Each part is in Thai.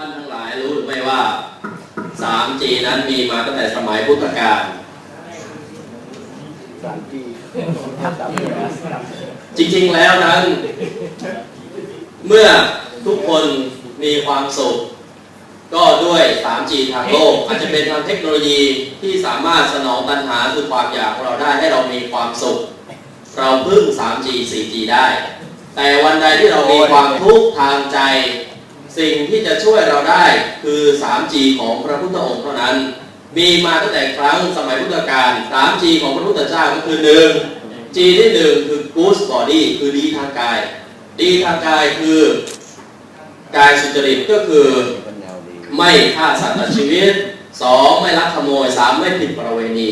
ท่านทั้งหลายรู้หรือไม่ว่า 3G นั้นมีมาตั้งแต่สมัยพุทธกาลสามปีสามปีนะจริงๆแล้วนั้น เมื่อทุกคนมีความสุข ก็ด้วย 3G ทางโลก อาจจะเป็นทางเทคโนโลยีที่สามารถสนองตัณหาคือความอยากของเราได้ให้เรามีความสุข เราพึ่ง 3G 4G ได้ แต่วันใดที่เรามีความทุกข์ทางใจ สิ่งที่จะช่วยเราได้คือ 3G ของพระพุทธองค์เท่านั้น มีมาตั้งแต่ครั้งสมัยพุทธกาล 3G ของพระพุทธเจ้าก็คือหนึ่ง G ที่หนึ่งคือ good body คือดีทางกาย ดีทางกายคือกายสุจริตก็คือไม่ฆ่าสัตว์ชีวิต 2. ไม่ลักขโมย 3. ไม่ผิดประเวณี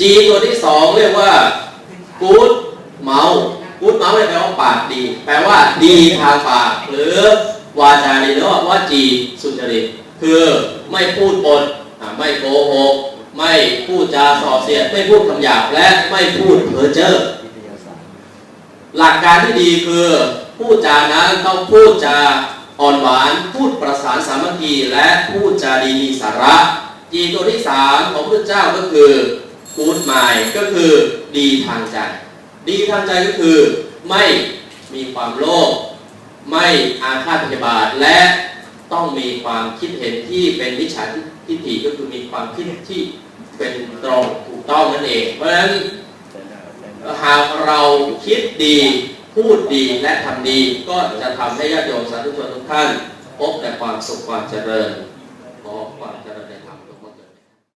G ตัวที่ 2 เรียกว่า good เมา good เมาเนี่ยแปลว่าปากดี แปลว่าดีทางปากหรือ วาจาดีหรือว่า G สุจริต คือไม่พูดปดไม่โกหกไม่พูดจาส่อเสียดไม่พูดคำหยาบและไม่พูดเพ้อเจ้อหลักการที่ดีคือพูดจานั้นต้องพูดจาอ่อนหวานพูดประสานสามัคคีและพูดจาดีมีสาระจีตัวที่สามของพระเจ้าก็คือกูดไมก็คือดีทางใจ ดีทางใจก็คือไม่มีความโลภ ไม่อาฆาตพยาบาท และต้องมีความคิดเห็นที่เป็นวิชาทิฏฐิก็คือมีความคิดที่เป็นตรงถูกต้องนั่นเอง เพราะฉะนั้นหาแต่หน้าหากเราคิดดีพูดดีและทำดีก็จะทำให้ญาติโยมสาธุชนทุกท่าน พบแต่ความสุขความเจริญ